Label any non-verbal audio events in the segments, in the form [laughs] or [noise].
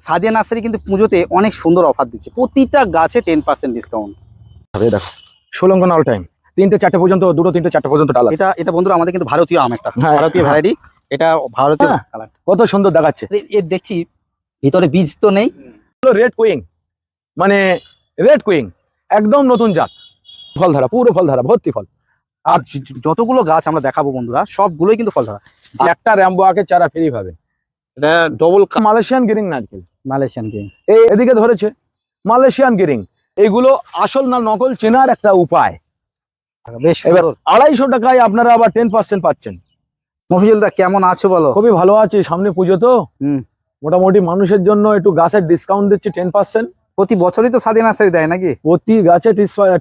Sadia nursery কিন্তু পুজোতে অনেক সুন্দর অফার দিচ্ছে। প্রতিটা গাছে টেন পার্সেন্ট ডিসকাউন্ট দেখো। ষোলঙ্গন অল টাইম তিনটে চারটে পর্যন্ত দুটো তিনটে চারটে পর্যন্ত ডাল এটা এটা বন্ধুরা আমাদের কিন্তু ভারতীয় আম একটা। হ্যাঁ, ভারতীয়। ভ্যারাইটি এটা ভারতীয় হ্যাঁ। কালার কত সুন্দর দেখাচ্ছে। এর দেখছি ভিতরে বীজ তো নেই। রেড কুইং মানে রেড কুইং একদম নতুন জাত। ফল ধরা পুরো ফল ধরা ভর্তি ফল। আর যতগুলো গাছ আমরা দেখাবো বন্ধুরা সবগুলোই কিন্তু ফল ধরা একটা র্যাম্বো আকে চারা ফ্রি ভাবে। এটা ডবল মালয়েশিয়ান গিরিং নারকেল। মালয়েশিয়ান গেম এই এদিকে ধরেছে মালয়েশিয়ান গিরিং এইগুলো আসল না নকল চেনার একটা উপায়। বেশ এবার আড়াইশো টাকায় আপনারা আবার টেন পার্সেন্ট পাচ্ছেন। মফিজুল দা কেমন আছো বলো? খুবই ভালো আছে সামনে পুজো তো। মোটামুটি মানুষের জন্য একটু গাছের ডিসকাউন্ট দিচ্ছে টেন পার্সেন্ট প্রতি বছরই তো সাদিয়া নার্সারি দেয় নাকি? প্রতি গাছে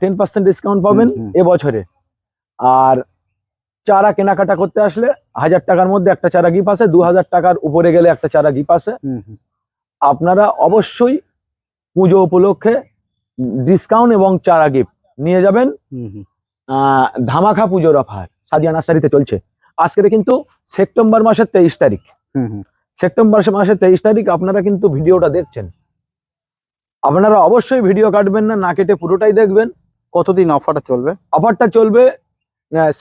টেন পার্সেন্ট ডিসকাউন্ট পাবেন। এবছরে। আর চারা কেনাকাটা করতে আসলে হাজার টাকার মধ্যে একটা চারা গিফট আছে দু হাজার টাকার উপরে গেলে একটা চারা গিফট আছে। আপনারা অবশ্যই পুজো উপলক্ষে ডিসকাউন্ট এবং চারা গিফট নিয়ে যাবেন। ধামাখা পুজোর অফার সাদিয়া নার্সারিতে চলছে। আজকের কিন্তু সেপ্টেম্বর মাসের তেইশ তারিখ। হুম, হুম। সেপ্টেম্বর মাসের তেইশ তারিখ আপনারা কিন্তু ভিডিওটা দেখছেন। আপনারা অবশ্যই ভিডিও কাটবেন না না কেটে পুরোটাই দেখবেন। কতদিন অফারটা চলবে? অফারটা চলবে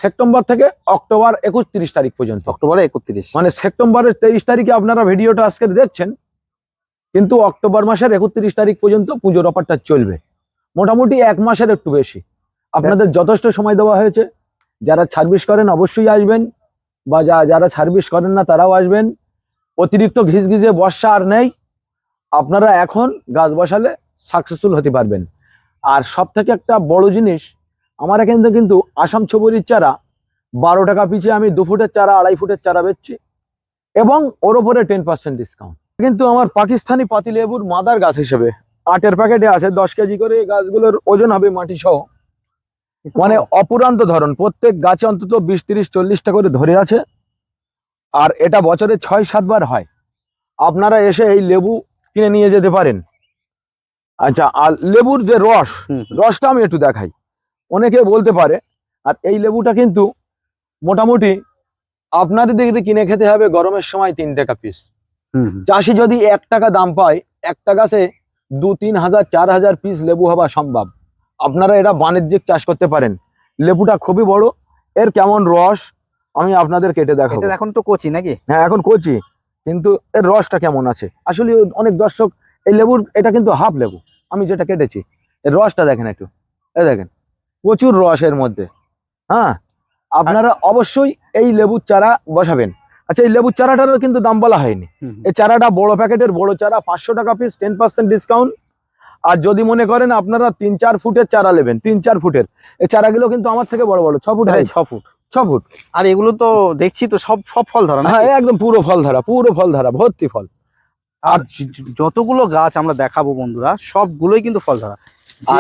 সেপ্টেম্বর থেকে অক্টোবর একুশ তিরিশ তারিখ পর্যন্ত। অক্টোবরে একত্রিশ। মানে সেপ্টেম্বরের তেইশ তারিখে আপনারা ভিডিওটা আজকে দেখছেন কিন্তু অক্টোবর মাসের একত্রিশ তারিখ পর্যন্ত পুজোর অফারটা চলবে। মোটামুটি এক মাসের একটু বেশি। আপনাদের যথেষ্ট সময় দেওয়া হয়েছে। যারা সার্ভিস করেন অবশ্যই আসবেন বা যা যারা সার্ভিস করেন না, তারাও আসবেন। অতিরিক্ত ঘিসঘিসে বর্ষা আর নেই। আপনারা এখন গাছ বসালে সাকসেসফুল হতে পারবেন। আর সব থেকে একটা বড় জিনিস, আমার এখানে কিন্তু আসাম ছবরির চারা বারো টাকা পিছিয়ে আমি দু ফুটের চারা, আড়াই ফুটের চারা বেচছি। এবং ওর ওপরে টেন পার্সেন্ট ডিসকাউন্ট কিন্তু আমার পাকিস্তানি পাতিলেবুর মাদার গাছ হিসেবে আটের প্যাকেটে আছে দশ কেজি করে এই গাছগুলোর ওজন হবে মাটি সহ মানে অপুরান্ত ধরন প্রত্যেক গাছে অন্তত বিশ তিরিশ চল্লিশটা করে ধরে আছে। আর এটা বছরে ছয় সাতবার হয়। আপনারা এসে এই লেবু কিনে নিয়ে যেতে পারেন। আচ্ছা আর লেবুর যে রস। রসটা আমি একটু দেখাই। অনেকে বলতে পারে আর এই লেবুটা কিন্তু মোটামুটি আপনাদের দিকে কিনে খেতে হবে গরমের সময় তিন টাকা পিস। চাষি যদি এক টাকা দাম পায় একটা গাছে দু তিন হাজার চার হাজার পিস লেবু হওয়া সম্ভব। আপনারা এটা বাণিজ্যিক চাষ করতে পারেন। লেবুটা খুবই বড় এর কেমন রস আমি আপনাদের কেটে দেখাবো। এখন তো কচি নাকি? হ্যাঁ এখন কচি কিন্তু এর রসটা কেমন আছে? আসলে অনেক দর্শক এই লেবুর এটা কিন্তু হাফ লেবু আমি যেটা কেটেছি। এর রসটা দেখেন একটু এই দেখেন প্রচুর রস এর মধ্যে। হ্যাঁ আপনারা অবশ্যই এই লেবুর চারা বসাবেন। আচ্ছা এই লেবুর চারাটারও কিন্তু দাম বলা হয়নি। এই চারাটা বড় প্যাকেটের বড় চারা পাঁচশো টাকা পিস টেন পার্সেন্ট ডিসকাউন্ট আর যদি মনে করেন আপনারা তিন চার ফুটের চারা নেবেন তিন চার ফুটের। এই চারাগুলো কিন্তু আমার থেকে বড় বড় ছ ফুট ছ ফুট। ছ ফুট। আর এগুলো তো দেখছি তো সব সব ফল ধরা হ্যাঁ একদম পুরো ফল ধরা পুরো ফল ধরা ভর্তি ফল। আর যতগুলো গাছ আমরা দেখাবো বন্ধুরা সবগুলোই কিন্তু ফল ধরা।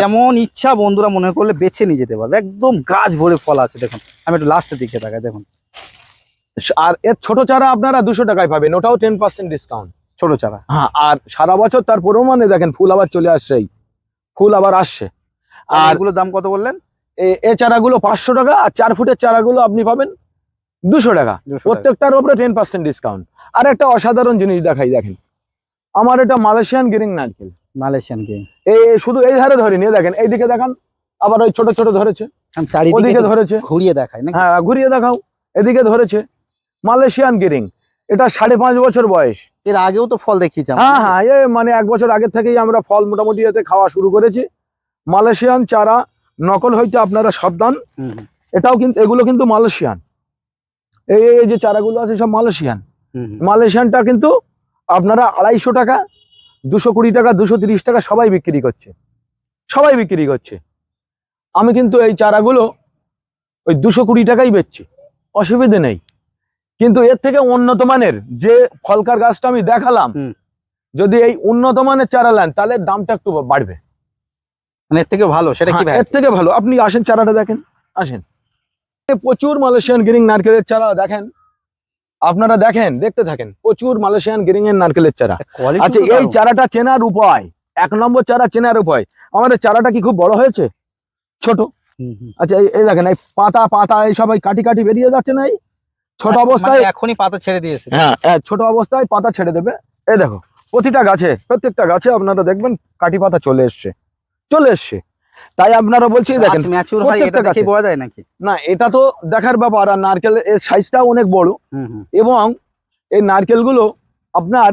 যেমন ইচ্ছা বন্ধুরা মনে করলে বেছে নিয়ে যেতে পারবে। একদম গাছ ভরে ফল আছে দেখুন। আমি একটু লাস্টের দিকে তাকাই দেখুন। আর এর ছোট চারা আপনারা দুশো টাকায় পাবেন ওটাও টেন পার্সেন্ট ডিসকাউন্ট ছোট চারা। হ্যাঁ আর সারা বছর তার মানে দেখেন ফুল আবার চলে আসছেই ফুল আবার আসছে। আর এগুলোর দাম কত বললেন? এ- চারাগুলো পাঁচশো টাকা আর চার ফুটের চারাগুলো আপনি পাবেন দুশো টাকা। প্রত্যেকটার উপরে টেন পার্সেন্ট ডিসকাউন্ট আর একটা অসাধারণ জিনিস দেখাই দেখেন। আমার এটা মালয়েশিয়ান গিরিং নারকেল। মালয়েশিয়ান গেম এই শুধু এই ধারে ধরিনি দেখেন এইদিকে দেখান আবার ওই ছোট ছোট ধরেছে। চারিদিকে ধরেছে। ঘুরিয়ে দেখাই নাকি? হ্যাঁ ঘুরিয়ে দেখাও এদিকে ধরেছে। মালয়েশিয়ান গিরিং এটা সাড়ে পাঁচ বছর বয়স। এর আগেও তো ফল দেখিয়েছি। হ্যাঁ হ্যাঁ এ মানে এক বছর আগে থেকেই আমরা ফল মোটামুটি এতে খাওয়া শুরু করেছি। মালয়েশিয়ান চারা নকল হইতে আপনারা সাবধান। এটাও কিন্তু এগুলো কিন্তু মালয়েশিয়ান। এই এই যে চারাগুলো আছে সব মালয়েশিয়ান। মালয়েশিয়ানটা কিন্তু আপনারা আড়াইশো টাকা দুশো কুড়ি টাকা দুশো তিরিশ টাকা সবাই বিক্রি করছে। সবাই বিক্রি করছে। আমি কিন্তু এই চারাগুলো ওই দুশো কুড়ি টাকাই বেচছি। অসুবিধে নেই। কিন্তু এর থেকে উন্নত মানের যে ফলকার গাছটা আমি দেখালাম যদি এই উন্নত মানের চারা নেন তাহলে দামটা একটু বাড়বে। মানে এর থেকে ভালো সেটা কি হ্যাঁ, এর থেকে ভালো। আপনি আসেন চারাটা দেখেন আসেন। প্রচুর মালয়েশিয়ান গিরিং নারকেলের চারা দেখেন। আপনারা দেখেন দেখতে থাকেন প্রচুর মালয়েশিয়ান গিরিং এর নারকেলের চারা। আচ্ছা এই চারাটা চেনার উপায় এক নম্বর চারা চেনার উপায় আমাদের চারাটা কি খুব বড় হয়েছে? ছোট? আচ্ছা এই- এই দেখেন এই পাতা পাতা এই সবাই কাটি কাটি বেরিয়ে যাচ্ছে না এই? ছোট অবস্থায় এখনই পাতা ছেড়ে দিয়েছে। হ্যাঁ ছোট অবস্থায় পাতা ছেড়ে দেবে। এই দেখো প্রতিটা গাছে প্রত্যেকটা গাছে আপনারা দেখবেন কাটি পাতা চলে এসছে। চলে এসছে। তাই আপনারা বলছি দেখেন ম্যাচুর হয় এটা দেখে বোঝা যায় নাকি? না এটা তো দেখার ব্যাপার আর নারকেল এর সাইজটাও অনেক বড়। এবং এই নারকেলগুলো আপনার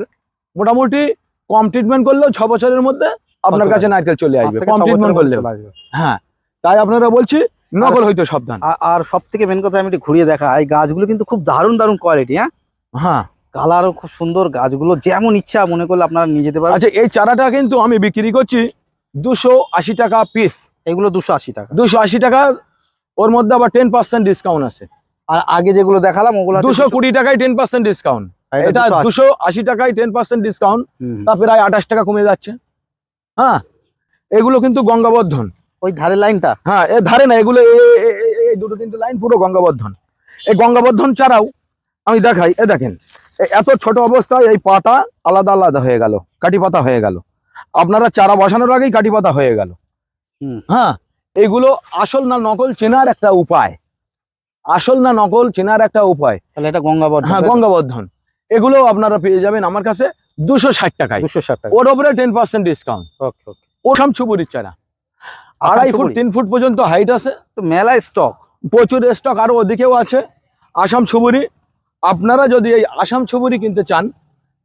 মোটামুটি কম ট্রিটমেন্ট করলেও ছ বছরের মধ্যে আপনার কাছে নারকেল চলে আসবে কম ট্রিটমেন্ট আসবে। হ্যাঁ তাই আপনারা বলছি নকল হইতো সাবধান। আর সব থেকে মেন কথা আমি একটু ঘুরিয়ে দেখা এই গাছগুলো কিন্তু খুব দারুণ দারুণ কোয়ালিটি হ্যাঁ? হ্যাঁ। কালারও খুব সুন্দর গাছগুলো যেমন ইচ্ছা মনে করলে আপনারা নিয়ে যেতে পারবেন। আচ্ছা এই চারাটা কিন্তু আমি বিক্রি করছি দুশো আশি টাকা পিস এগুলো দুশো আশি টাকা। দুশো আশি টাকা ওর মধ্যে আবার টেন পার্সেন্ট ডিসকাউন্ট আছে। আর আগে যেগুলো দেখালাম ওগুলো দুশো কুড়ি টাকায় টেন পার্সেন্ট ডিসকাউন্ট এটা দুশো আশি। টাকায় টেন পার্সেন্ট ডিসকাউন্ট। তা প্রায় আঠাশ টাকা কমে যাচ্ছে। হ্যাঁ? এগুলো কিন্তু গঙ্গাবর্ধন। ওই ধারে লাইনটা? হ্যাঁ এ ধারে না এগুলো এই দুটো তিনটে লাইন পুরো গঙ্গাবর্ধন এই গঙ্গাবর্ধন ছাড়াও আমি দেখাই এ দেখেন এত ছোট অবস্থায় এই পাতা আলাদা আলাদা হয়ে গেল কাটি পাতা হয়ে গেল। আপনারা চারা বসানোর আগেই কাটি পাতা হয়ে গেল। হুম। হ্যাঁ এগুলো আসল না নকল চেনার একটা উপায়। আসল না নকল চেনার একটা উপায়। তাহলে এটা গঙ্গাবর্ধন হ্যাঁ গঙ্গাবর্ধন এগুলো আপনারা পেয়ে যাবেন আমার কাছে দুশো ষাট টাকায়। দুশো ষাট টাকা। ওর ওপরে ten percent discount okay okay. Awesome ছুবুরির চারা। আড়াই ফুট তিন ফুট পর্যন্ত হাইট আছে। তো মেলায় স্টক প্রচুর স্টক আরও ওদিকেও আছে। আসাম ছুবুরি আপনারা যদি এই আসাম ছুবুরি কিনতে চান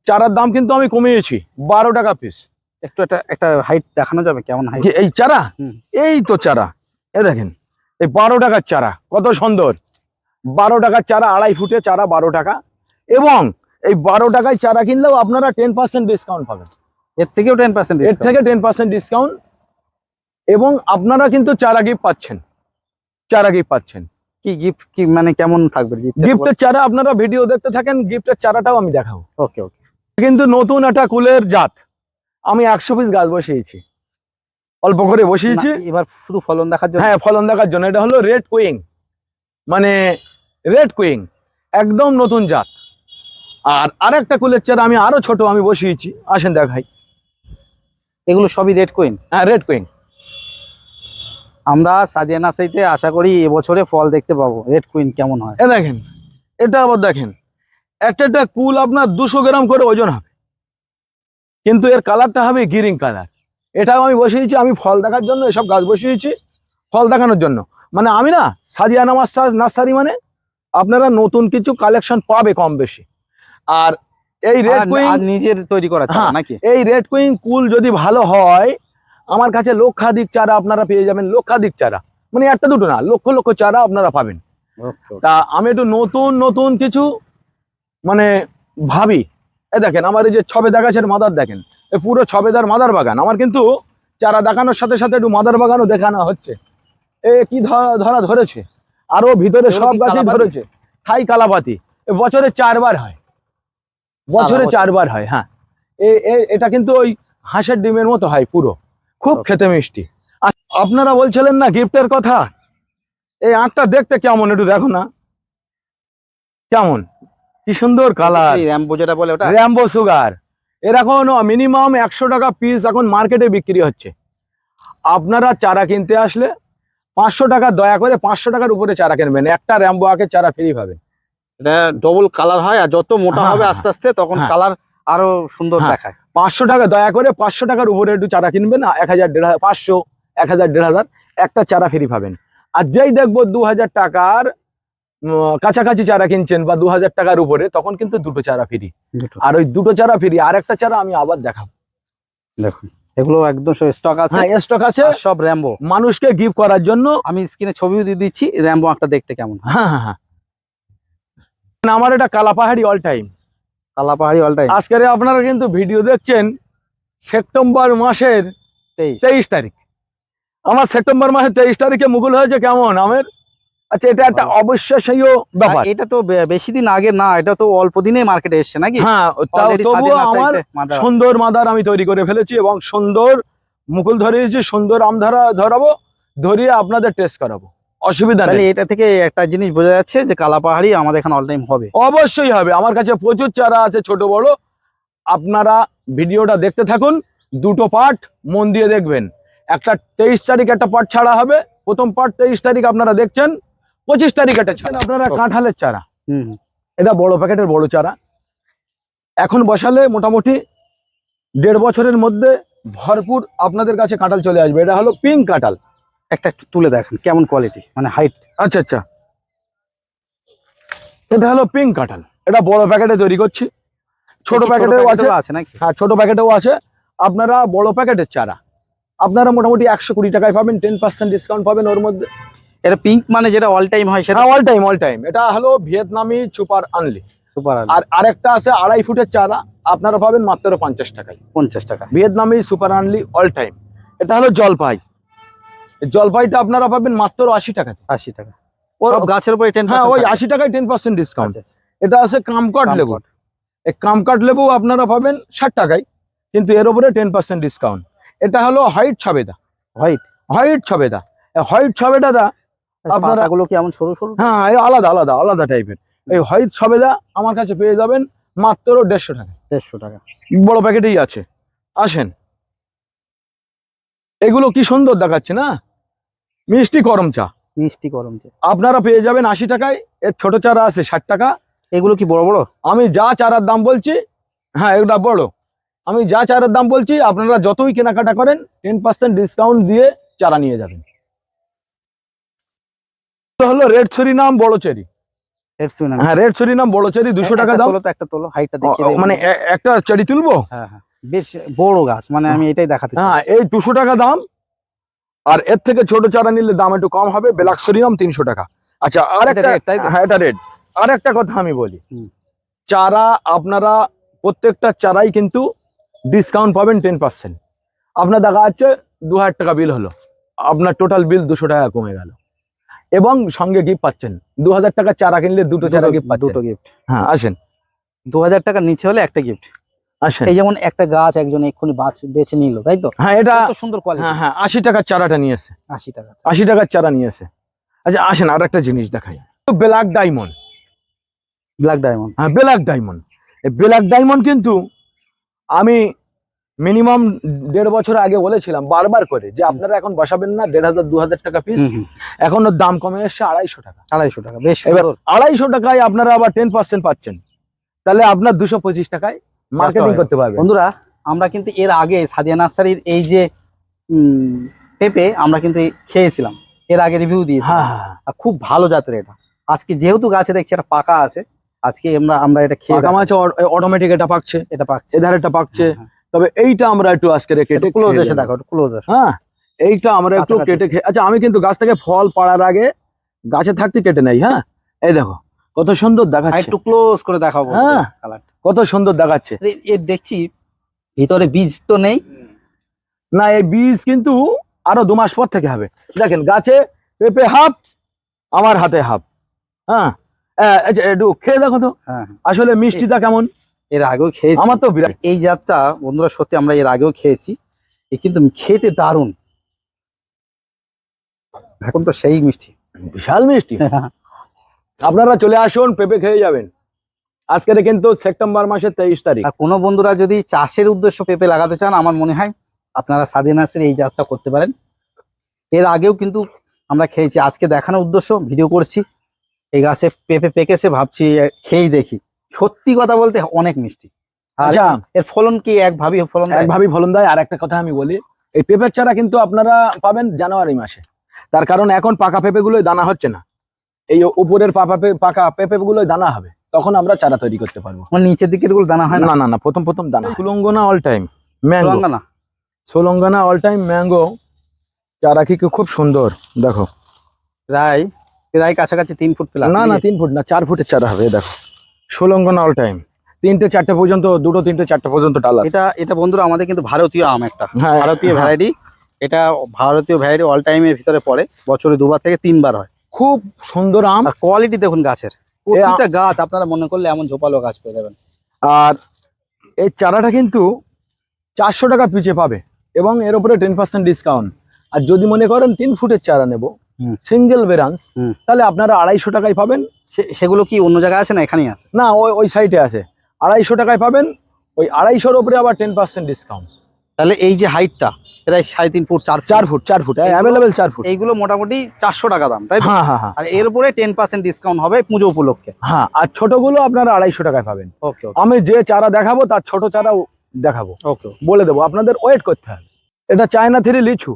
চারার দাম কিন্তু আমি কমিয়েছি বারো টাকা পিস একটু একটা একটা হাইট দেখানো যাবে কেমন হাইট এই চারা? এই তো চারা। এ দেখেন এই বারো টাকার চারা কত সুন্দর। বারো টাকার চারা আড়াই ফুটে চারা বারো টাকা। এবং এই বারো টাকায় চারা কিনলেও আপনারা টেন পার্সেন্ট ডিসকাউন্ট পাবেন। এর থেকেও টেন পার্সেন্ট এর থেকে টেন পার্সেন্ট ডিসকাউন্ট এবং আপনারা কিন্তু চারা গিফট পাচ্ছেন। চারা গিফট পাচ্ছেন। কি গিফট কি মানে কেমন থাকবে গিফটের চারা আপনারা ভিডিও দেখতে থাকেন গিফটের চারাটাও আমি দেখাবো। ওকে ওকে কিন্তু নতুন একটা কুলের জাত। আমি একশো পিস গাছ বসিয়েছি। অল্প করে বসিয়েছি। এবার শুধু ফলন দেখার জন্য? হ্যাঁ ফলন দেখার জন্য। এটা হলো রেড কুইং মানে রেড কুইং একদম নতুন জাত। আর আরেকটা কুলের চারা আমি আরও ছোট আমি বসিয়েছি। আসেন দেখাই। এগুলো সবই রেড কোয়েন হ্যাঁ রেড কুইং আমরা সাদিয়া নাসাইতে আশা করি এবছরে ফল দেখতে পাবো। রেড কুইন কেমন হয়? এ দেখেন এটা আবার দেখেন একটা একটা কুল আপনার দুশো গ্রাম করে ওজন হবে। কিন্তু এর কালারটা হবে গ্রিন কালার এটাও আমি বসিয়েছি আমি ফল দেখার জন্য এসব গাছ বসিয়েছি ফল দেখানোর জন্য। মানে আমি না সাদিয়া নামাজ নার্সারি মানে আপনারা নতুন কিছু কালেকশন পাবে কম বেশি। আর এই রেড কুইন নিজের তৈরি করা হ্যাঁ। নাকি? এই রেড কুইন কুল যদি ভালো হয় আমার কাছে লক্ষাধিক চারা আপনারা পেয়ে যাবেন লক্ষাধিক চারা। মানে একটা দুটো না লক্ষ লক্ষ চারা আপনারা পাবেন. তা আমি একটু নতুন নতুন কিছু মানে ভাবি। এ দেখেন আমার এই যে ছবেদা গাছের মাদার দেখেন এ পুরো ছবেদার মাদার বাগান। আমার কিন্তু চারা দেখানোর সাথে সাথে একটু মাদার বাগানও দেখানো হচ্ছে। এ কি ধরা ধরেছে? আরও ভিতরে সব গাছই ধরেছে। থাই কালাপাতি। বছরে চারবার হয়। বছরে। চারবার হয় হ্যাঁ। এটা কিন্তু ওই হাঁসের ডিমের মতো হয় পুরো। খুব খেতে মিষ্টি। আপনারা বলছিলেন না গিফটের কথা? এই আঁকটা দেখতে কেমন একটু দেখো না। কেমন? কি সুন্দর কালার এই র্যাম্বো যেটা বলে ওটা? র্যাম্বো সুগার এরকম মিনিমাম একশো টাকা পিস এখন মার্কেটে বিক্রি হচ্ছে। আপনারা চারা কিনতে আসলে পাঁচশো টাকা দয়া করে পাঁচশো টাকার উপরে চারা কিনবেন। একটা র্যাম্বো আঁকে চারা ফ্রি পাবেন। এটা ডবল কালার হয় আর যত মোটা হ্যাঁ, হবে হ্যাঁ, আস্তে আস্তে তখন হ্যাঁ। কালার আরও সুন্দর হ্যাঁ। দেখায়। পাঁচশো টাকা দয়া করে পাঁচশো টাকার উপরে একটু চারা কিনবেন এক হাজার দেড় হাজার পাঁচশো এক হাজার দেড় হাজার একটা চারা ফ্রি পাবেন। আর যেই দেখব দু হাজার টাকার কাছাকাছি চারা কিনছেন বা দু হাজার টাকার উপরে তখন কিন্তু দুটো চারা ফ্রি। আর ওই দুটো চারা ফ্রি আর একটা চারা আমি আবার দেখাবো। দেখুন এগুলো একদম স্টক আছে। হ্যাঁ স্টক আছে। সব র্যাম্বো মানুষকে গিফট করার জন্য আমি স্ক্রিনে ছবিও দিয়ে দিচ্ছি র্যাম্বো আঁকটা দেখতে কেমন হ্যাঁ। হ্যাঁ হ্যাঁ আমার এটা কালাপাহাড়ি অল টাইম কালা পাহাড়ি অলটাই আজকের আপনারা কিন্তু ভিডিও দেখছেন সেপ্টেম্বর মাসের তেইশ। তারিখ। আমার সেপ্টেম্বর মাসের তেইশ তারিখে মুকুল হয়েছে কেমন? আমের? আচ্ছা এটা একটা। অবিশ্বাসীয় ব্যাপার। এটা তো বেশি দিন আগে না এটা তো অল্প দিনে মার্কেটে এসছে নাকি? হ্যাঁ তবুও আমার সুন্দর মাদার আমি তৈরি করে ফেলেছি এবং সুন্দর মুকুল ধরিয়েছি সুন্দর আম ধরা ধরাবো ধরিয়ে আপনাদের টেস্ট করাবো। অসুবিধা নেই। এটা থেকে একটা জিনিস বোঝা যাচ্ছে যে কালা পাহাড়ি আমাদের এখানে অল টাইম হবে। অবশ্যই হবে। আমার কাছে প্রচুর চারা আছে ছোট বড়। আপনারা ভিডিওটা দেখতে থাকুন দুটো পার্ট মন দিয়ে দেখবেন। একটা তেইশ তারিখ একটা পার্ট ছাড়া হবে। প্রথম পার্ট তেইশ তারিখ আপনারা দেখছেন পঁচিশ তারিখ একটা ছাড়া। আপনারা কাঁঠালের চারা। হুম হুম। এটা বড় প্যাকেটের বড় চারা। এখন বসালে মোটামুটি দেড় বছরের মধ্যে ভরপুর আপনাদের কাছে কাঁঠাল চলে আসবে। এটা হলো পিঙ্ক কাঁঠাল। একটা একটু তুলে দেখেন কেমন কোয়ালিটি মানে হাইট আচ্ছা আচ্ছা। এটা হলো পিঙ্ক কাঁঠাল এটা বড় প্যাকেটে তৈরি করছি। ছোট প্যাকেটেও আছে? আছে নাকি? হ্যাঁ ছোট প্যাকেটেও আছে। আপনারা বড় প্যাকেটের চারা। আপনারা মোটামুটি একশো কুড়ি টাকায় পাবেন টেন পার্সেন্ট ডিসকাউন্ট পাবেন ওর মধ্যে। এটা পিঙ্ক মানে যেটা অল টাইম হয় সেটা অল টাইম অল টাইম এটা হলো ভিয়েতনামি সুপার আনলি। সুপার আর আরেকটা আছে আড়াই ফুটের চারা। আপনারা পাবেন মাত্র পঞ্চাশ টাকায়। পঞ্চাশ টাকা। ভিয়েতনামি সুপার আনলি অল টাইম এটা হলো জলপাই। জলপাইটা আপনারা পাবেন মাত্র আশি টাকাতে আশি টাকা। সব গাছের উপরে হ্যাঁ ওই আশি টাকায় টেন পার্সেন্ট ডিসকাউন্ট এটা আছে কামকাট লেবু। এই কামকাট লেবু আপনারা পাবেন ষাট টাকায় কিন্তু এর উপরে টেন পার্সেন্ট ডিসকাউন্ট এটা হলো হোয়াইট ছবেদা হোয়াইট? হোয়াইট ছবেদা হোয়াইট ছবেদাটা আপনারা- পাতাগুলো কি এমন সরু সরু? হ্যাঁ আলাদা আলাদা আলাদা টাইপের এই হোয়াইট ছবেদা আমার কাছে পেয়ে যাবেন মাত্র দেড়শো টাকা। দেড়শো টাকা। বড় প্যাকেটেই আছে। আসেন। এগুলো কি সুন্দর দেখাচ্ছে না? মিষ্টি করম চা। মিষ্টি গরম যে আপনারা পেয়ে যাবেন আশি টাকায়। এর ছোট চারা আছে ষাট টাকা। এগুলো কি বড় বড়? আমি যা চারার দাম বলছি হ্যাঁ এগুলা বড়। আমি যা চারার দাম বলছি আপনারা যতই কেনাকাটা করেন টেন পার্সেন্ট ডিসকাউন্ট দিয়ে চারা নিয়ে যাবেন। হলো রেড ছুরি নাম বড় চেরি। হ্যাঁ রেড ছুরি নাম বড় চেরি দুশো টাকা দাম। একটা তোলো হাইটটা। মানে একটা চেরি তুলবো? হ্যাঁ হ্যাঁ বেশ বড় গাছ মানে আমি এটাই দেখাতে হ্যাঁ এই দুশো টাকা দাম। আর এর থেকে ছোট চারা নিলে দাম একটু কম হবে ব্ল্যাক সরিনাম তিনশো টাকা। আচ্ছা আর একটা? হ্যাঁ এটা রেড আর একটা কথা আমি বলি। চারা আপনারা প্রত্যেকটা চারাই কিন্তু ডিসকাউন্ট পাবেন টেন পার্সেন্ট আপনার দেখা যাচ্ছে দু হাজার টাকা বিল হলো। আপনার টোটাল বিল দুশো টাকা কমে গেল। এবং সঙ্গে গিফট পাচ্ছেন। দু হাজার টাকা চারা কিনলে দুটো চারা গিফট দুটো গিফট হ্যাঁ আসেন। দু হাজার টাকার নিচে হলে একটা গিফট এই যেমন একটা গাছ একজন এক্ষুনি বাছ- নিল তাই তো? হ্যাঁ এটা সুন্দর কোয়ালিটি হ্যাঁ হ্যাঁ আশি টাকার চারাটা নিয়েছে। আশি টাকা আশি টাকার চারা নিয়েছে। আচ্ছা আসেন আর একটা জিনিস দেখাই। Black diamond. Black diamond. হ্যাঁ ব্ল্যাক ডায়মন্ড। এই ব্ল্যাক ডায়মন্ড কিন্তু আমি মিনিমাম দেড় বছর আগে বলেছিলাম বারবার করে যে আপনারা এখন বসাবেন না দেড় হাজার দু হাজার টাকা পিস এখন ওর দাম কমে এসছে আড়াইশো টাকা। আড়াইশো টাকা বেশ এবার আড়াইশো টাকায় আপনারা আবার টেন পার্সেন্ট পাচ্ছেন। তাহলে আপনার দুশো পঁচিশ টাকায় মার্কেটিং করতে পারবেন বন্ধুরা আমরা কিন্তু এর আগে সাদিয়া নার্সারির এই যে পেঁপে আমরা কিন্তু খেয়েছিলাম। এর আগে রিভিউ দিয়ে হ্যাঁ হ্যাঁ। খুব ভালো জাতের এটা। আজকে যেহেতু গাছে দেখছি এটা পাকা আছে আজকে আমরা আমরা এটা খেয়ে পাকা মাছ অটোমেটিক এটা পাকছে। এটা পাকছে। এধারেটা পাকছে। তবে এইটা আমরা একটু আজকে কেটে ক্লোজ এসে। দেখো ক্লোজ হ্যাঁ এইটা আমরা একটু কেটে খেয়ে আচ্ছা আমি কিন্তু গাছ থেকে ফল পাড়ার আগে গাছে থাকতে কেটে নেই হ্যাঁ? এই দেখো কত সুন্দর দেখাচ্ছে। একটু ক্লোজ করে দেখাবো হ্যাঁ। কালার কত সুন্দর দেখাচ্ছে। এর দেখছি ভিতরে বীজ তো নেই। না এই বীজ কিন্তু আরও দু মাস পর থেকে হবে। দেখেন গাছে পেঁপে হাফ আমার হাতে হাফ। হ্যাঁ আচ্ছা একটু খেয়ে দেখো তো। হ্যাঁ আসলে মিষ্টিটা কেমন? এর আগেও খেয়েছি। আমার তো বিরাট। এই জাতটা বন্ধুরা সত্যি আমরা এর আগেও খেয়েছি। এ কিন্তু খেতে দারুণ। এখন তো সেই মিষ্টি। বিশাল মিষ্টি। [laughs] আপনারা চলে আসুন পেঁপে খেয়ে যাবেন। আজকের কিন্তু সেপ্টেম্বর মাসের তেইশ তারিখ। আর কোনো বন্ধুরা যদি চাষের উদ্দেশ্য পেঁপে লাগাতে চান আমার মনে হয় আপনারা সাদে নার্সের এই জাতটা করতে পারেন। এর আগেও কিন্তু আমরা খেয়েছি আজকে দেখানোর উদ্দেশ্য ভিডিও করছি। এই গাছে পেঁপে পেকেছে ভাবছি খেয়েই দেখি। সত্যি কথা বলতে অনেক মিষ্টি। আর আচ্ছা। এর ফলন কি একভাবেই ফলন? একভাবেই ফলন দেয়। আর একটা কথা আমি বলি এই পেঁপের চারা কিন্তু আপনারা পাবেন জানুয়ারি মাসে। তার কারণ এখন পাকা পেঁপে গুলোই দানা হচ্ছে না। এই উপরের পাকা পাকা পেঁপে গুলোই দানা হবে। তখন আমরা চারা তৈরি করতে পারব। আমার নিচেরগুলো দানা হয় না? না না প্রথম প্রথম দানা। সুলঙ্গনা অল টাইম ম্যাঙ্গো সোলঙ্গানা? অল টাইম ম্যাঙ্গো চারা কি খুব সুন্দর দেখো। প্রায় প্রায় কাছাকাছি তিন ফুট প্লাস না না তিন ফুট না চার ফুটের চারা হবে দেখো। সোলঙ্গনা অল টাইম তিনটে চারটে পর্যন্ত দুটো তিনটে চারটে পর্যন্ত ডাল এটা এটা বন্ধুরা আমাদের কিন্তু ভারতীয় আম একটা। হ্যাঁ। ভারতীয় ভ্যারাইটি এটা ভারতীয় ভ্যারাইটি অল টাইমের ভিতরে পড়ে। বছরে দুবার থেকে তিনবার হয়। খুব সুন্দর আম। কোয়ালিটি দেখুন গাছের। প্রতিটা গাছ আপনারা মনে করলে এমন ঝোপালো গাছ পেয়ে যাবেন। আর এই চারাটা কিন্তু চারশো টাকা পিচে পাবে এবং এর উপরে টেন পার্সেন্ট ডিসকাউন্ট আর যদি মনে করেন তিন ফুটের চারা নেব। সিঙ্গেল বেরান্স তাহলে আপনারা আড়াইশো টাকায় পাবেন। সেগুলো কি অন্য জায়গায় আছে না এখানেই আছে? না ওই ওই সাইডে আছে। আড়াইশো টাকায় পাবেন ওই আড়াইশোর উপরে আবার টেন পার্সেন্ট ডিসকাউন্ট তাহলে এই যে হাইটটা প্রায় সাড়ে তিন ফুট চার চার ফুট। চার ফুট অ্যাভেলেবেল চার ফুট। এইগুলো মোটামুটি চারশো টাকা দাম তাই হ্যাঁ হ্যাঁ হ্যাঁ। আর এর উপরে টেন পার্সেন্ট ডিসকাউন্ট হবে পুজো উপলক্ষে। হ্যাঁ আর ছোটগুলো আপনারা আড়াইশো টাকায় পাবেন। ওকে আমি যে চারা দেখাবো তার ছোট চারা দেখাবো। ওকে বলে দেবো আপনাদের ওয়েট করতে হবে। এটা চায়না থ্রি লিচু।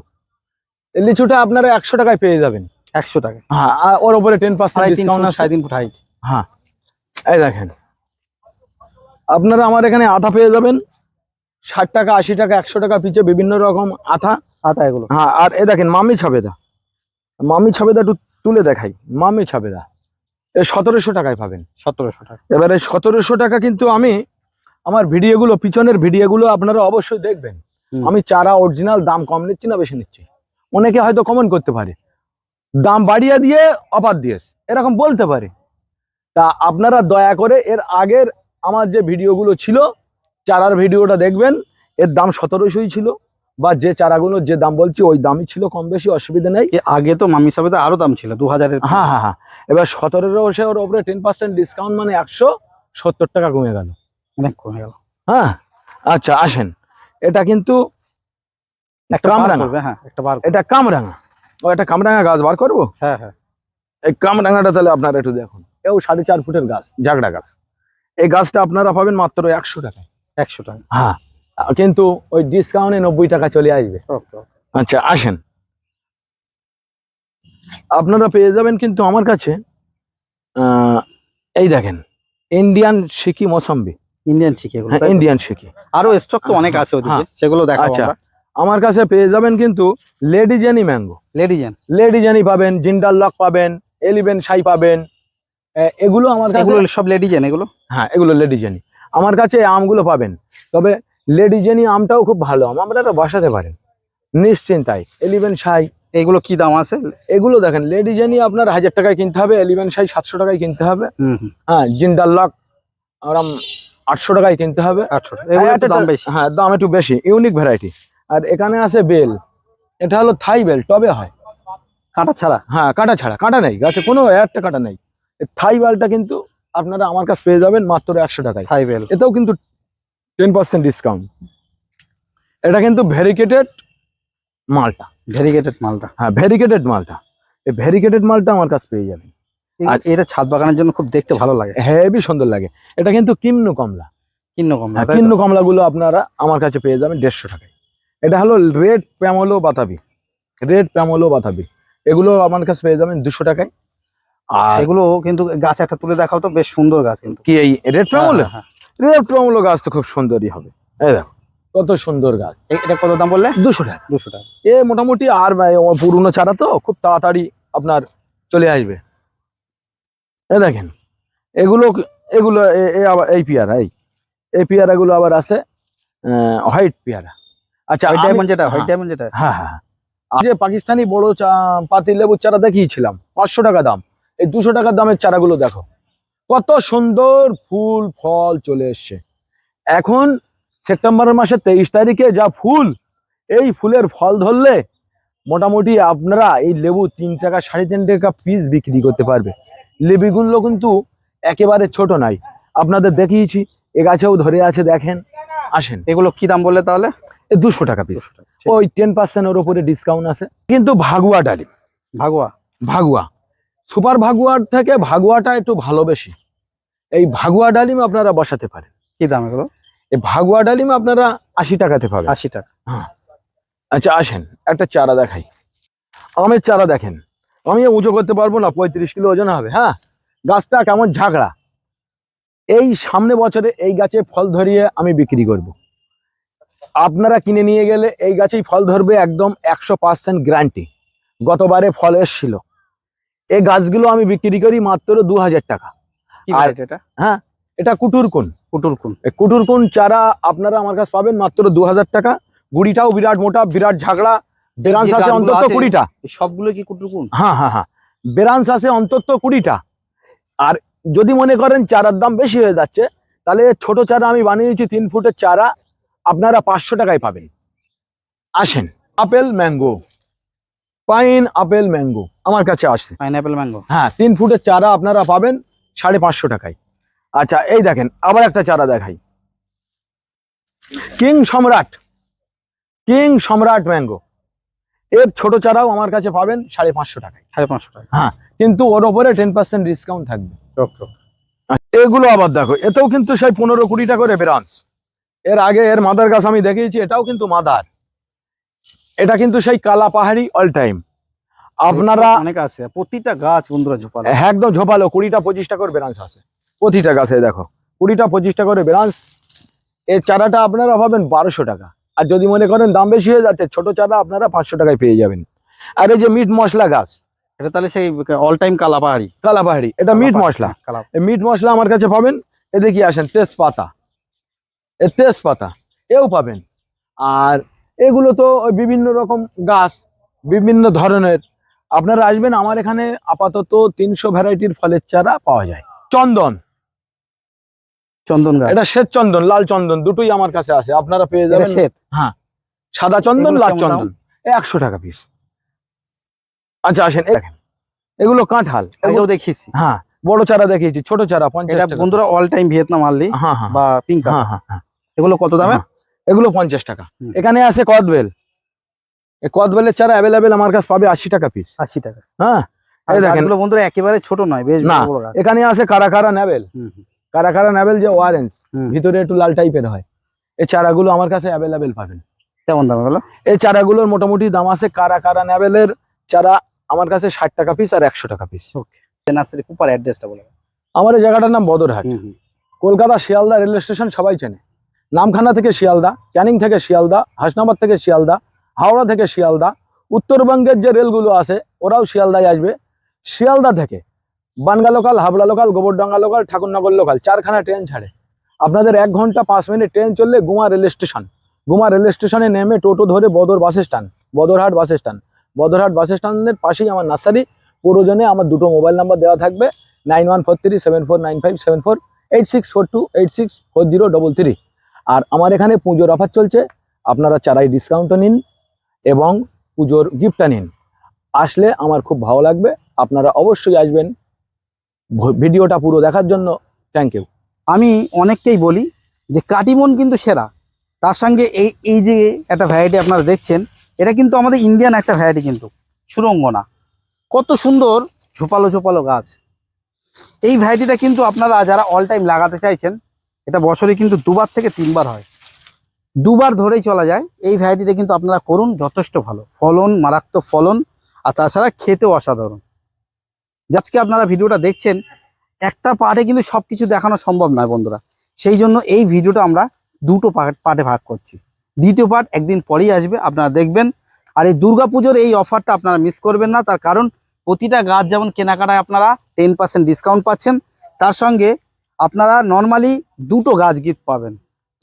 এই লিচুটা আপনারা একশো টাকায় পেয়ে যাবেন। একশো টাকা। হ্যাঁ আর ওর উপরে টেন পার্সেন্ট সাড়ে তিন ডিসকাউন্ট ফুট আছে। সাড়ে তিন ফুট হাইট হ্যাঁ। এই দেখেন। আপনারা আমার এখানে আধা পেয়ে যাবেন। ষাট টাকা আশি টাকা একশো টাকা পিছে বিভিন্ন রকম আঠা। আতা এগুলো। হ্যাঁ আর এ দেখেন মামি ছাবেদা। মামি ছাবেদা একটু তুলে দেখাই। মামি ছাবেদা। এ সতেরোশো টাকায় পাবেন। সতেরোশো টাকা। এবারে সতেরোশো টাকা কিন্তু আমি আমার ভিডিওগুলো পিছনের ভিডিওগুলো আপনারা অবশ্যই দেখবেন। আমি চারা অরিজিনাল দাম কম নিচ্ছি না বেশি নিচ্ছি। অনেকে হয়তো কমেন্ট করতে পারে। দাম বাড়িয়ে দিয়ে অফার দিয়েস এরকম বলতে পারে। তা আপনারা দয়া করে এর আগের আমার যে ভিডিওগুলো ছিল চারার ভিডিওটা দেখবেন এর দাম সতেরোশোই ছিল বা যে চারাগুলো যে দাম বলছি ওই দামই ছিল কম বেশি অসুবিধা নেই। আগে তো মামি সাহেব আরও দাম ছিল দু হাজারের হ্যাঁ হ্যাঁ হ্যাঁ। এবার সতেরোশো ওর ওপরে টেন পার্সেন্ট ডিসকাউন্ট মানে একশো সত্তর টাকা কমে গেল। অনেক কমে গেল। হ্যাঁ আচ্ছা আসেন। এটা কিন্তু একটা কামরাঙা। হ্যাঁ একটা বার এটা কামরাঙা। ও এটা কামরাঙা গাছ বার করব? হ্যাঁ হ্যাঁ। এই কামরাঙাটা তাহলে আপনারা একটু দেখুন। এও সাড়ে চার ফুটের গাছ ঝাগড়া গাছ। এই গাছটা আপনারা পাবেন মাত্র একশো টাকায়। একশো টাকা। হ্যাঁ কিন্তু ওই ডিসকাউন্টে নব্বই টাকা চলে আসবে। আচ্ছা আসেন। আপনারা পেয়ে যাবেন কিন্তু আমার কাছে এই দেখেন ইন্ডিয়ান শিকি মৌসম্বি ইন্ডিয়ান হ্যাঁ ইন্ডিয়ান শিকি আরও স্টক তো অনেক আছে ওদিকে হ্যাঁ। সেগুলো দেখা আচ্ছা। আমার। কাছে পেয়ে যাবেন কিন্তু লেডি জেনি ম্যাঙ্গো লেডিজেন লেডি জেনি পাবেন জিন্ডাল লক পাবেন এলিভেন সাই পাবেন এগুলো আমার কাছে সব লেডিজেন এগুলো? হ্যাঁ এগুলো লেডি জেনি আমার কাছে এই আমগুলো পাবেন। তবে লেডি জেনি আমটাও খুব ভালো আম আপনারা বসাতে পারেন। নিশ্চিন্তায় এলিভেন সাই। এগুলো কি দাম আছে? এগুলো দেখেন লেডি জেনি আপনার হাজার টাকায় কিনতে হবে এলিভেন সাই সাতশো টাকায় কিনতে হবে। হ্যাঁ জিন্ডাল লক আরাম আটশো টাকায় কিনতে হবে। আটশো হ্যাঁ দাম একটু বেশি ইউনিক ভ্যারাইটি আর এখানে আছে বেল। এটা হলো থাই বেল টবে হয়। কাঁটা ছাড়া? হ্যাঁ কাঁটা ছাড়া কাঁটা নেই গাছে কোনো একটা কাঁটা নেই। থাই বেলটা কিন্তু আপনারা আমার কাছে পেয়ে যাবেন মাত্র একশো টাকায়। হাই বেল এটাও কিন্তু টেন পার্সেন্ট ডিসকাউন্ট এটা কিন্তু ভেরিকেটেড মালটা। ভেরিগেটেড মালটা। হ্যাঁ ভেরিকেটেড মালটা। এই ভেরিকেটেড মালটা আমার কাছে পেয়ে যাবেন। আর এটা ছাদ বাগানের জন্য খুব দেখতে ভালো লাগে। হেভি সুন্দর লাগে। এটা কিন্তু কিন্নু কমলা। কিন্ন কমলা হ্যাঁ কিন্নু কমলাগুলো আপনারা আমার কাছে পেয়ে যাবেন দেড়শো টাকায়। এটা হলো রেড প্যামলো বাতাবি। রেড প্যামলো বাতাবি। এগুলো আমার কাছে পেয়ে যাবেন দুশো টাকায়। আর এগুলো কিন্তু গাছ একটা তুলে দেখাও তো বেশ সুন্দর গাছ কিন্তু। কি এই রেড প্যামলো হ্যাঁ, হ্যাঁ, রেড প্যামলো গাছ তো খুব সুন্দরই হবে। এই দেখো কত সুন্দর গাছ। এটা কত দাম বললে? দুশো টাকা। দুশো টাকা। এ মোটামুটি আর পুরনো চারা তো খুব তাড়াতাড়ি আপনার চলে আসবে। এ দেখেন এগুলো এগুলো এই পেয়ারা এই। এই পেয়ারাগুলো আবার আছে হোয়াইট পেয়ারা। আচ্ছা ডায়মন্ড যেটা হোয়াইট হ্যাঁ, ডায়মন্ড যেটা। হ্যাঁ হ্যাঁ। যে পাকিস্তানি বড় পাতি লেবুর চারা দেখিয়েছিলাম পাঁচশো টাকা দাম। এই দুশো টাকার দামের চারাগুলো দেখো। কত সুন্দর ফুল ফল চলে এসছে। এখন সেপ্টেম্বর মাসের তেইশ তারিখে যা ফুল এই ফুলের ফল ধরলে মোটামুটি আপনারা এই লেবু তিন টাকা সাড়ে তিন টাকা পিস বিক্রি করতে পারবে। লেবুগুলো কিন্তু একেবারে ছোট নাই। আপনাদের দেখিয়েছি এ গাছেও ধরে আছে দেখেন আসেন। এগুলো কি দাম বললে তাহলে? দুশো টাকা পিস 200 টাকা। ঠিক। ওই টেন পার্সেন্টের ওপরে ডিসকাউন্ট আছে। কিন্তু ভাগুয়া ডালিম। ভাগুয়া? ভাগুয়া। সুপার ভাগুয়ার থেকে ভাগুয়াটা একটু ভালো বেশি। এই ভাগুয়া ডালিম আপনারা বসাতে পারেন। কি দাম এগুলো? এই ভাগুয়া ডালিম আপনারা আশি টাকাতে পাবেন। আশি টাকা। হ্যাঁ। আচ্ছা আসেন একটা চারা দেখাই। আমের চারা দেখেন। আমি উঁচু করতে পারব না পঁয়ত্রিশ কিলো ওজন হবে হ্যাঁ? গাছটা কেমন ঝাগড়া এই সামনে বছরে এই গাছে ফল ধরিয়ে আমি বিক্রি করব। আপনারা কিনে নিয়ে গেলে এই গাছেই ফল ধরবে একদম একশো পার্সেন্ট গ্যারান্টি। গতবারে ফল এসছিল। এই গাছগুলো আমি বিক্রি করি মাত্র দু হাজার টাকা। আর- এটা? এটা কুটুর কোন? পুটুল কোন। এই কুটুর কোন চারা আপনারা আমার কাছে পাবেন মাত্র দু হাজার টাকা। গুড়িটাও বিরাট মোটা বিরাট ঝাগড়া বেরান্স আছে অন্তত কুড়িটা। সবগুলো কি কুটুল কোন? হ্যাঁ হ্যাঁ হ্যাঁ বেরান্স আছে অন্তত কুড়িটা। আর যদি মনে করেন চারার দাম বেশি হয়ে যাচ্ছে তাহলে ছোট চারা আমি বানিয়েছি তিন ফুটের চারা আপনারা পাঁচশো টাকায় পাবেন। আসেন apple mango. Pineapple mango আমার কাছে আসছে। Pineapple mango. হ্যাঁ তিন ফুটের চারা আপনারা পাবেন সাড়ে পাঁচশো টাকায়। আচ্ছা এই দেখেন আবার একটা চারা দেখাই। কিং সম্রাট কিং সম্রাট ম্যাঙ্গো। এর ছোট চারাও আমার কাছে পাবেন সাড়ে পাঁচশো টাকায়। সাড়ে পাঁচশো টাকা হ্যাঁ কিন্তু ওর ওপরে টেন পার্সেন্ট ডিসকাউন্ট থাকবে। রক এগুলো আবার দেখো এতেও কিন্তু সেই পনেরো কুড়ি টাকা করে বেরান্স এর আগে এর মাদার গাছ আমি দেখিয়েছি এটাও কিন্তু মাদার। এটা কিন্তু সেই কালা পাহাড়ি অল টাইম আপনারা অনেক আছে। প্রতিটা গাছ বন্ধুরা ঝোপালো। হ্যাঁ, একদম ঝোপালো। কুড়িটা পঁচিশটা করে বেরাঞ্চ আছে। প্রতিটা গাছে দেখো কুড়িটা পঁচিশটা করে বেরাঞ্চ এর চারাটা আপনারা পাবেন বারোশো টাকা। আর যদি মনে করেন দাম বেশি হয়ে যাচ্ছে ছোট চারা আপনারা পাঁচশো টাকায় পেয়ে যাবেন। আর এই যে মিট মশলা গাছ এটা তাহলে সেই অল টাইম কালা পাহাড়ি। কালা পাহাড়ি। এটা মিট মশলা। কালা এই মিট মশলা আমার কাছে পাবেন। এতে কি আসেন তেজপাতা। এ তেজপাতা এও পাবেন। আর এগুলো তো বিভিন্ন রকম গাছ বিভিন্ন ধরনের। আপনারা আসবেন আমার এখানে আপাতত তিনশো ভ্যারাইটির ফলের চারা পাওয়া যায়। চন্দন। চন্দন এটা শ্বেত চন্দন লাল চন্দন দুটোই আমার কাছে আছে। আপনারা পেয়ে যাবেন শ্বেত? হ্যাঁ। সাদা চন্দন লাল চন্দন। একশো টাকা পিস আচ্ছা আসেন। এগুলো কাঁঠাল। আগেও দেখিয়েছি। হ্যাঁ বড় চারা দেখিয়েছি ছোট চারা পঞ্চাশ বন্ধুরা অল টাইম ভিয়েতনাম আর্লি হ্যাঁ হ্যাঁ। বা পিঙ্ক হ্যাঁ হ্যাঁ হ্যাঁ। এগুলো কত দামে হ্যাঁ। এগুলো পঞ্চাশ টাকা। এখানে আছে কদবেল কদবেলের চারা অ্যাভেলেবেল আমার কাছে পাবে আশি টাকা পিস আশি টাকা। হ্যাঁ? দেখেন। বন্ধুরা একেবারে ছোট নয় বেশ না। এখানে আছে নেবেল। নেবেল যে অরেঞ্জ ভিতরে একটু লাল টাইপের হয়। এই চারাগুলো আমার কাছে অ্যাভেলেবেল পাবেন। কেমন দাম এই চারাগুলোর মোটামুটি দাম আছে কারা কারা নেবেলের। চারা আমার কাছে ষাট টাকা পিস আর একশো টাকা পিস নার্সারি অ্যাড্রেসটা বলে আমার এই জায়গাটার নাম বদরহাট। কলকাতা শিয়ালদা রেল স্টেশন সবাই চেনে। নামখানা থেকে শিয়ালদা, ক্যানিং থেকে শিয়ালদা, হাসনাবাদ থেকে শিয়ালদা, হাওড়া থেকে শিয়ালদা, উত্তরবঙ্গের যে রেলগুলো আছে, ওরাও শিয়ালদায় আসবে। শিয়ালদা থেকে Bangaon local, Habra local, Gobardanga local, Thakurnagar local, চারখানা ট্রেন ছাড়ে। আপনাদের এক ঘণ্টা, পাঁচ মিনিট ট্রেন চললে Guma rail station. Guma rail স্টেশনে নেমে টোটো ধরে Badar bus stand, Badarhat bus stand. Badarhat bus স্ট্যান্ডের পাশেই আমার নার্সারি প্রয়োজনে আমার দুটো মোবাইল নাম্বার দেওয়া থাকবে, nine one four three, seven four nine five, seven four eight six four two, eight six four zero, double three. আর আমার এখানে পুজোর অফার চলছে। আপনারা চারাই ডিসকাউন্টও নিন এবং পুজোর গিফটটা নিন। আসলে আমার খুব ভালো লাগবে। আপনারা অবশ্যই আসবেন। ভিডিওটা পুরো দেখার জন্য থ্যাংক ইউ আমি অনেককেই বলি যে কাটিমন কিন্তু সেরা। তার সঙ্গে এই এই যে একটা ভ্যারাইটি আপনারা দেখছেন, এটা কিন্তু আমাদের ইন্ডিয়ান একটা ভ্যারাইটি কিন্তু, সুরঙ্গনা। কত সুন্দর ঝোপালো ঝোপালো গাছ। এই ভ্যারাইটিটা কিন্তু আপনারা যারা অল টাইম লাগাতে চাইছেন এটা বছরে কিন্তু দুবার থেকে তিনবার হয়। দুবার ধরেই চলা যায়। এই ভ্যারাইটিটা কিন্তু আপনারা করুন, যথেষ্ট ভালো। ফলন, মারাত্মক ফলন, আর তাছাড়া খেতেও অসাধারণ। আজকে আপনারা ভিডিওটা দেখছেন, একটা পার্টে কিন্তু সব কিছু দেখানো সম্ভব নয় বন্ধুরা। সেই জন্য এই ভিডিওটা আমরা দুটো পার্ট ভাগ করছি। দ্বিতীয় পার্ট একদিন পরেই আসবে, আপনারা দেখবেন। আর এই দুর্গাপুজোর এই অফারটা আপনারা মিস করবেন না। তার কারণ প্রতিটা গাছ যেমন কেনাকাটায় আপনারা টেন পার্সেন্ট ডিসকাউন্ট পাচ্ছেন, তার সঙ্গে আপনারা নর্মালি দুটো গাছ গিফট পাবেন।